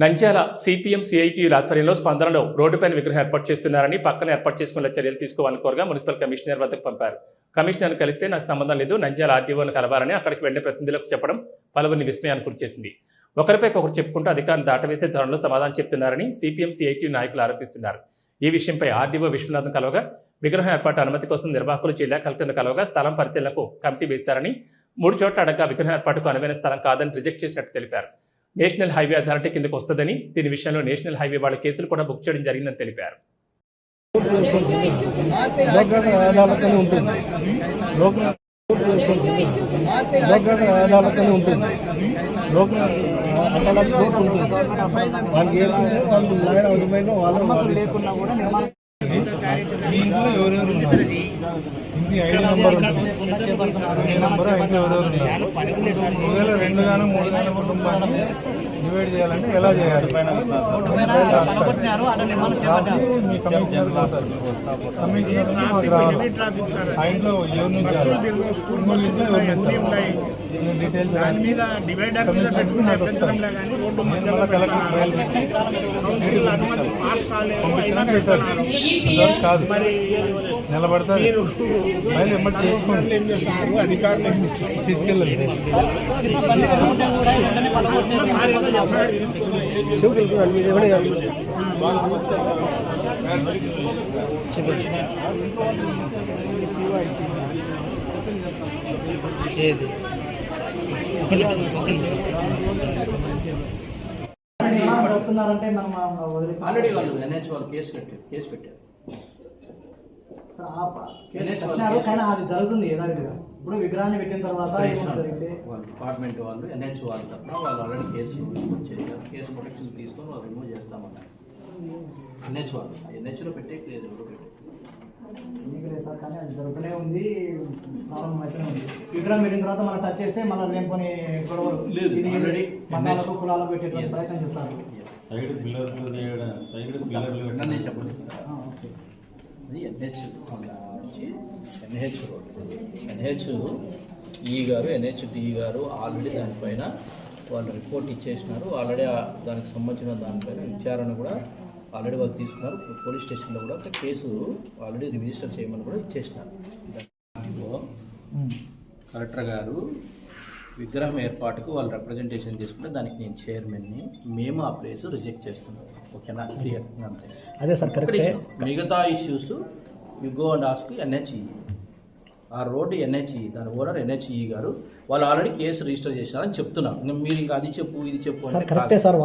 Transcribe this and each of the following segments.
Nandyal CPM సిఐటియుల ఆధ్వర్యంలో స్పందనలో రోడ్డుపైన విగ్రహం ఏర్పాటు చేస్తున్నారని పక్కన ఏర్పాటు చేసుకునే చర్యలు తీసుకోవాలని కోరగా మున్సిపల్ కమిషనర్ వద్దకు పంపారు. కమిషనర్ను కలిస్తే నాకు సంబంధం లేదు నంద్యాల ఆర్డీఓను కలవాలని అక్కడికి వెళ్ళే ప్రతినిధులకు చెప్పడం పలువురిని విస్మయానికి గురిచేసింది ఒకరిపై ఒకరు చెప్పుకుంటూ అధికారులు దాటవేసే ధోరణిలో సమాధానం చెప్తున్నారని సిపిఎం సిఐటి నాయకులు ఆరోపిస్తున్నారు. ఈ విషయంపై ఆర్డీఓ విశ్వనాథన్ కలవగా విగ్రహం ఏర్పాటు అనుమతి కోసం నిర్వాహకులు జిల్లా కలెక్టర్ను కలవగా స్థలం పరిశీలనకు కమిటీ వేస్తారని మూడు చోట్ల అడగ్గా విగ్రహం ఏర్పాటుకు అనువైన స్థలం కాదని రిజెక్ట్ చేసినట్టు తెలిపారు. నేషనల్ హైవే అథారిటీ కిందకు వస్తుందని దీని విషయంలో నేషనల్ హైవే వాళ్ళ కేసులు కూడా బుక్ చేయడం జరిగిందని తెలిపారు. లేకున్నా కూడా ఐడి నెంబర్ ఒకవేళ రెండు గాను మూడు గాను కుటుంబాన్ని డివైడ్ చేయాలంటే ఎలా చేయాలి మీ కమిషనర్ పోతారు కమిషనర్ మాకు రావాలి ఆ ఇంట్లో ఎవరి నుంచి దాని మీద డివైడర్ మీద పెట్టుకునే కానీ రోడ్డు మధ్యలో కౌన్సిల్ అనుమతి పాస్ కాలేదు అయినా పెడుతున్నారు. కాదు. మరి చేసుకోండి ఏం చేస్తున్నారు అధికారులు ఏం చేస్తున్నారు? తీసుకెళ్ళండి. చెప్తున్నారంటే మనం ఆల్రెడీ వాళ్ళు ఎన్హెచ్ వాళ్ళు కేసు పెట్టారు. కేసు పెట్టారు. కానీ అది జరుగుతుంది యథావిధిగా ఇప్పుడు విగ్రహాన్ని పెట్టిన తర్వాత డిపార్ట్మెంట్ వాళ్ళు ఎన్హెచ్ వాళ్ళు తప్ప వాళ్ళు ఆల్రెడీ కేసు చేశారు. కేసు ప్రొటెక్షన్ తీసుకొని వాళ్ళు రిమూవ్ చేస్తామన్నారు. ఎన్హెచ్ వాళ్ళు ఎన్హెచ్లో పెట్టే లేదు ఎవరు పెట్టే సార్ కానీ అది జరుగుతూనే ఉంది. ప్రాబ్లం అయితేనే ఉంది. విగ్రహం పెట్టిన తర్వాత మనం టచ్ చేస్తే మళ్ళీ లేనిపోని గొడవలు. లేదు, ఇది మతాలకు కులాలకు పెట్టేటువంటి ప్రయత్నం చేస్తారు. సైడ్ పిల్లర్లు సైడ్ పిల్లర్లు పెట్టడం. చెప్పండి. ఆ, ఓకే. అది ఎన్హెచ్ ఎన్హెచ్ రోడ్. ఎన్హెచ్ ఈ గారు ఎన్హెచ్ డి గారు ఆల్రెడీ దానిపైన వాళ్ళు రిపోర్ట్ ఇచ్చేసినారు. ఆల్రెడీ దానికి సంబంధించిన దానిపైన విచారణ కూడా ఆల్రెడీ వాళ్ళు తీసుకున్నారు. పోలీస్ స్టేషన్లో కూడా ఒక కేసు ఆల్రెడీ రిజిస్టర్ చేయమని కూడా ఇచ్చేసినారు. కలెక్టర్ గారు విగ్రహం ఏర్పాటుకు వాళ్ళు రిప్రజెంటేషన్ తీసుకుంటే దానికి నేను చైర్మన్ని మేము ఆ ప్లేస్ రిజెక్ట్ చేస్తున్నాం. ఓకేనా? క్లియర్ అంతే. అదే సార్ కరెక్టే. మిగతా issues you go and ask NHAI ఆ రోడ్డు ఎన్హెచ్ఈ దాని ఓనర్ ఎన్హెచ్ఈ గారు వాళ్ళు ఆల్రెడీ కేసు రిజిస్టర్ చేసినారని చెప్తున్నారు మీరు ఇంకా అది చెప్పు ఇది చెప్పు కరెక్టే. సార్.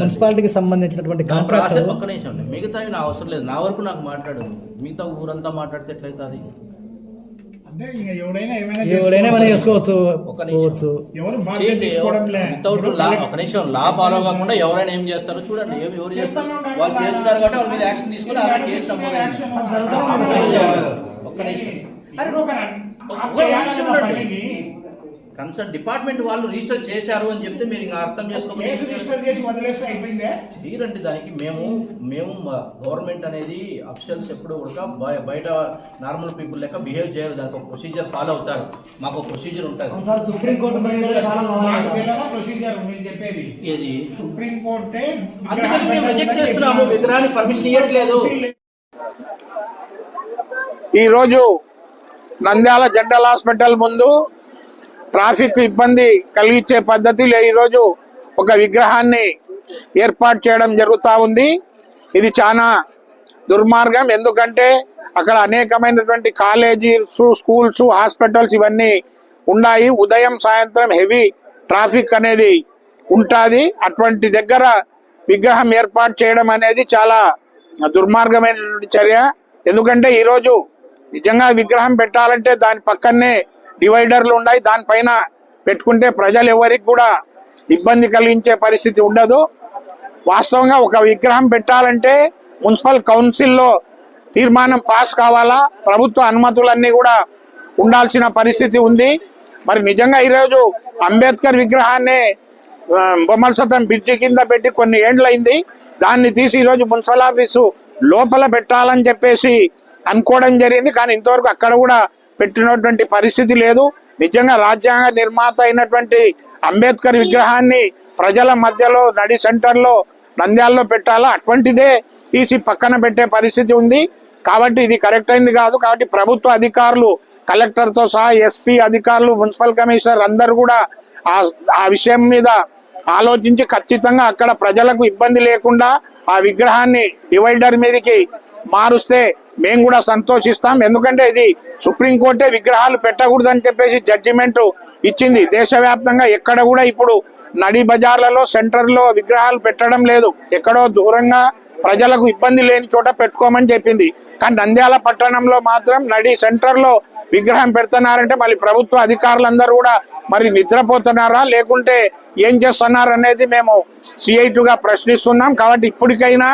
మున్సిపాలిటీకి సంబంధించినటువంటి ప్రాసెస్ కాంట్రాక్ట్ ఒక్క నిమిషం అండి మిగతావి నా అవసరం లేదు. నా వరకు నాకు మాట్లాడు మిగతా ఊరంతా మాట్లాడితే ఎట్లయితుంది అంటే ఇంకా ఎవడైనా ఏమైనా ఎవరైనా మనం చేసుకోవచ్చు. ఒక నిమిషం. పోవచ్చు. ఎవరు ఒక నిమిషం. లా ఫాలో కాకుండా ఎవరైనా ఏం చేస్తారో చూడండి. ఏం ఎవరు చేస్తారు? వాళ్ళు చేస్తున్నారు కాబట్టి వాళ్ళ మీద యాక్షన్ తీసుకుని కేసు నమోదైంది ఒక్క నిమిషం. కన్సర్న్ డిపార్ట్మెంట్ వాళ్ళు రిజిస్టర్ చేశారు అని చెప్తే మీరు ఇంకా అర్థం కేసు చేసుకోవాలి రిజిస్టర్ చేసి వదిలేస్తే అయిపోయిందే? చేయరండి దానికి మేము మేము గవర్నమెంట్ అనేది అఫిషియల్స్ ఎప్పుడు కూడా బయ- బయట నార్మల్ పీపుల్ లెక్క బిహేవ్ చేయరు. దానికి ఒక ప్రొసీజర్ ఫాలో అవుతారు. మాకు ఒక ప్రొసీజర్ ఉంటుంది. సుప్రీంకోర్టు ఏది అందుకని మేము రిజెక్ట్ చేస్తున్నాము. విగ్రహానికి పర్మిషన్ ఇవ్వట్లేదు ఈరోజు నంద్యాల జనరల్ హాస్పిటల్ ముందు ట్రాఫిక్ ఇబ్బంది కలిగించే పద్ధతిలో ఈరోజు ఒక విగ్రహాన్ని ఏర్పాటు చేయడం జరుగుతూ ఉంది. ఇది చాలా దుర్మార్గం. ఎందుకంటే అక్కడ అనేకమైనటువంటి కాలేజీస్ స్కూల్స్ హాస్పిటల్స్ ఇవన్నీ ఉన్నాయి. ఉదయం సాయంత్రం హెవీ ట్రాఫిక్ అనేది ఉంటుంది. అటువంటి దగ్గర విగ్రహం ఏర్పాటు చేయడం అనేది చాలా దుర్మార్గమైనటువంటి చర్య. ఎందుకంటే ఈరోజు నిజంగా విగ్రహం పెట్టాలంటే దాని పక్కనే డివైడర్లు ఉన్నాయి. దానిపైన పెట్టుకుంటే ప్రజలు ఎవరికి కూడా ఇబ్బంది కలిగించే పరిస్థితి ఉండదు. వాస్తవంగా ఒక విగ్రహం పెట్టాలంటే మున్సిపల్ కౌన్సిల్లో తీర్మానం పాస్ కావాలా? ప్రభుత్వ అనుమతులన్నీ కూడా ఉండాల్సిన పరిస్థితి ఉంది. మరి నిజంగా ఈరోజు అంబేద్కర్ విగ్రహాన్ని ఆ, బొమ్మల బ్రిడ్జి కింద పెట్టి కొన్ని ఏండ్లైంది. దాన్ని తీసి ఈరోజు మున్సిపల్ ఆఫీసు లోపల పెట్టాలని చెప్పేసి అనుకోవడం జరిగింది. కానీ ఇంతవరకు అక్కడ కూడా పెట్టినటువంటి పరిస్థితి లేదు. నిజంగా రాజ్యాంగ నిర్మాత అయినటువంటి అంబేద్కర్ విగ్రహాన్ని ప్రజల మధ్యలో నడి సెంటర్లో నంద్యాలలో పెట్టాలా? అటువంటిదే తీసి పక్కన పెట్టే పరిస్థితి ఉంది. కాబట్టి ఇది కరెక్ట్ అయింది కాదు. కాబట్టి ప్రభుత్వ అధికారులు కలెక్టర్తో సహా ఎస్పీ అధికారులు మున్సిపల్ కమిషనర్ అందరు కూడా ఆ ఆ విషయం మీద ఆలోచించి ఖచ్చితంగా అక్కడ ప్రజలకు ఇబ్బంది లేకుండా ఆ విగ్రహాన్ని డివైడర్ మీదకి మారుస్తే మేము కూడా సంతోషిస్తాం. ఎందుకంటే ఇది సుప్రీంకోర్టే విగ్రహాలు పెట్టకూడదని చెప్పేసి జడ్జిమెంట్ ఇచ్చింది. దేశవ్యాప్తంగా ఎక్కడ కూడా ఇప్పుడు నడి బజార్లలో సెంటర్లో విగ్రహాలు పెట్టడం లేదు. ఎక్కడో దూరంగా ప్రజలకు ఇబ్బంది లేని చోట పెట్టుకోమని చెప్పింది. కానీ నంద్యాల పట్టణంలో మాత్రం నడి సెంటర్లో విగ్రహం పెడుతున్నారంటే మళ్ళీ ప్రభుత్వ అధికారులందరూ కూడా మరి నిద్రపోతున్నారా? లేకుంటే ఏం చేస్తున్నారు అనేది మేము సిఐటుగా ప్రశ్నిస్తున్నాం. కాబట్టి ఇప్పటికైనా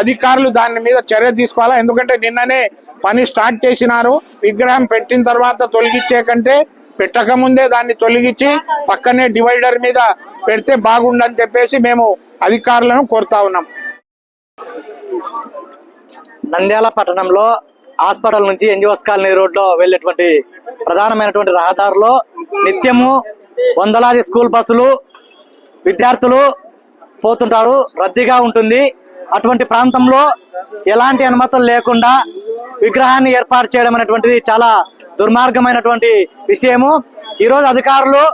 అధికారులు దాని మీద చర్య తీసుకోవాలా? ఎందుకంటే నిన్ననే పని స్టార్ట్ చేసినారు. విగ్రహం పెట్టిన తర్వాత తొలగించే కంటే పెట్టక ముందే దాన్ని తొలగించి పక్కనే డివైడర్ మీద పెడితే బాగుండని చెప్పేసి మేము అధికారులను కోరుతా ఉన్నాం. నంద్యాల పట్టణంలో హాస్పిటల్ నుంచి ఎన్జిఓస్ కాలనీ రోడ్లో వెళ్ళేటువంటి ప్రధానమైనటువంటి రహదారిలో నిత్యము వందలాది స్కూల్ బస్సులు విద్యార్థులు పోతుంటారు. రద్దీగా ఉంటుంది. అటువంటి ప్రాంతంలో ఎలాంటి అనుమతులు లేకుండా విగ్రహాన్ని ఏర్పాటు చేయడం అనేటువంటిది చాలా దుర్మార్గమైనటువంటి విషయము. ఈరోజు అధికారులు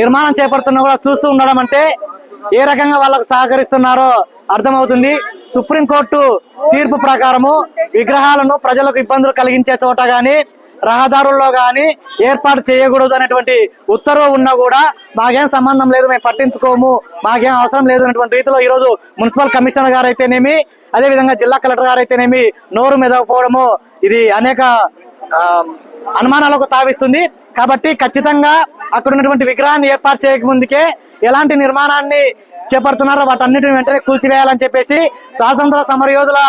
నిర్మాణం చేపడుతున్న కూడా చూస్తూ ఉండడం అంటే ఏ రకంగా వాళ్ళకు సహకరిస్తున్నారో అర్థమవుతుంది. సుప్రీంకోర్టు తీర్పు ప్రకారము విగ్రహాలను ప్రజలకు ఇబ్బందులు కలిగించే చోట కానీ రహదారుల్లో కానీ ఏర్పాటు చేయకూడదు అనేటువంటి ఉత్తర్వు ఉన్నా కూడా మాకేం సంబంధం లేదు మేము పట్టించుకోము మాకేం అవసరం లేదు అనేటువంటి రీతిలో ఈరోజు మున్సిపల్ కమిషనర్ గారు అయితేనేమి అదేవిధంగా జిల్లా కలెక్టర్ గారు అయితేనేమి నోరు మెదకపోవడము ఇది అనేక అనుమానాలకు తావిస్తుంది. కాబట్టి ఖచ్చితంగా అక్కడ ఉన్నటువంటి విగ్రహాన్ని ఏర్పాటు చేయక ముందుకే ఎలాంటి నిర్మాణాన్ని చేపడుతున్నారో వాటన్నిటిని వెంటనే కూల్చివేయాలని చెప్పేసి స్వాతంత్ర సమరయోధుల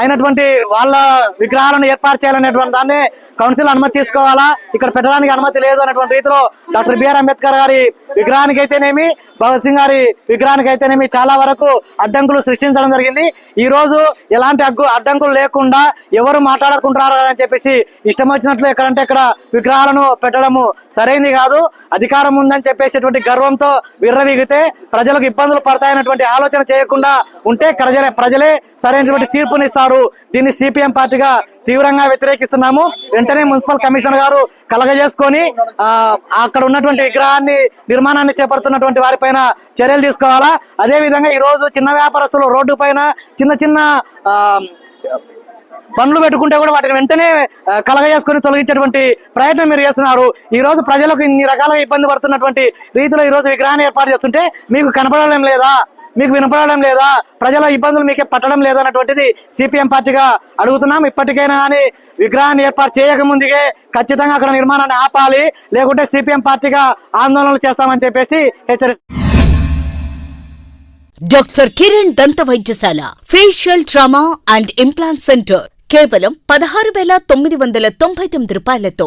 అయినటువంటి వాళ్ళ విగ్రహాలను ఏర్పాటు చేయాలనేటువంటి దాన్ని కౌన్సిల్ అనుమతి తీసుకోవాలా? ఇక్కడ పెట్టడానికి అనుమతి లేదు అనేటువంటి రీతిలో డాక్టర్ బిఆర్ అంబేద్కర్ గారి విగ్రహానికి అయితేనేమి భగత్ సింగ్ గారి విగ్రహానికి అయితేనేమి చాలా వరకు అడ్డంకులు సృష్టించడం జరిగింది. ఈ రోజు ఎలాంటి అగ్గు అడ్డంకులు లేకుండా ఎవరు మాట్లాడకుంటున్నారు అని చెప్పేసి ఇష్టం వచ్చినట్లు ఎక్కడంటే ఇక్కడ విగ్రహాలను పెట్టడము సరైంది కాదు. అధికారం ఉందని చెప్పేసేటువంటి గర్వంతో విర్రవీగితే ప్రజలకు ఇబ్బందులు పడతాయన్నటువంటి ఆలోచన చేయకుండా ఉంటే ప్రజలే ప్రజలే సరైనటువంటి తీర్పునిస్తారు దీన్ని సిపిఎం పార్టీగా తీవ్రంగా వ్యతిరేకిస్తున్నాము. వెంటనే మున్సిపల్ కమిషనర్ గారు కలగజేసుకొని అక్కడ ఉన్నటువంటి విగ్రహాన్ని నిర్మాణాన్ని చేపడుతున్నటువంటి వారిపైన చర్యలు తీసుకోవాలా? అదే విధంగా ఈ రోజు చిన్న వ్యాపారస్తులు రోడ్డు పైన చిన్న చిన్న పనులు పెట్టుకుంటే కూడా వాటిని వెంటనే కలగజేసుకుని తొలగించేటువంటి ప్రయత్నం మీరు చేస్తున్నారు. ఈ రోజు ప్రజలకు ఇన్ని రకాలుగా ఇబ్బంది పడుతున్నటువంటి రీతిలో ఈ రోజు విగ్రహాన్ని ఏర్పాటు చేస్తుంటే మీకు కనపడడం లేదా? మీకు వినపడడం లేదా? ప్రజల ఇబ్బందులు మీకే పట్టడం లేదా అన్నటువంటిది సిపిఎం పార్టీగా అడుగుతున్నాం. ఇప్పటికైనా కానీ విగ్రహాన్ని ఏర్పాటు చేయకముందుకే ఖచ్చితంగా అక్కడ నిర్మాణాన్ని ఆపాలి. లేకుంటే సిపిఎం పార్టీగా ఆందోళనలు చేస్తామని చెప్పేసి హెచ్చరిస్తున్నాం డాక్టర్ కిరణ్ దంత వైద్యశాల facial trauma and implant centre కేవలం పదహారు వేల తొమ్మిది వందల తొంభై తొమ్మిది రూపాయలతో.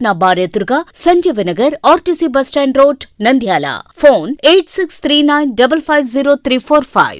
అన్నపూర్ణ బార్ ఎదురుగా Sanjeevanagar RTC bus stand road Nandyal. Phone eight six three nine double five zero three four five.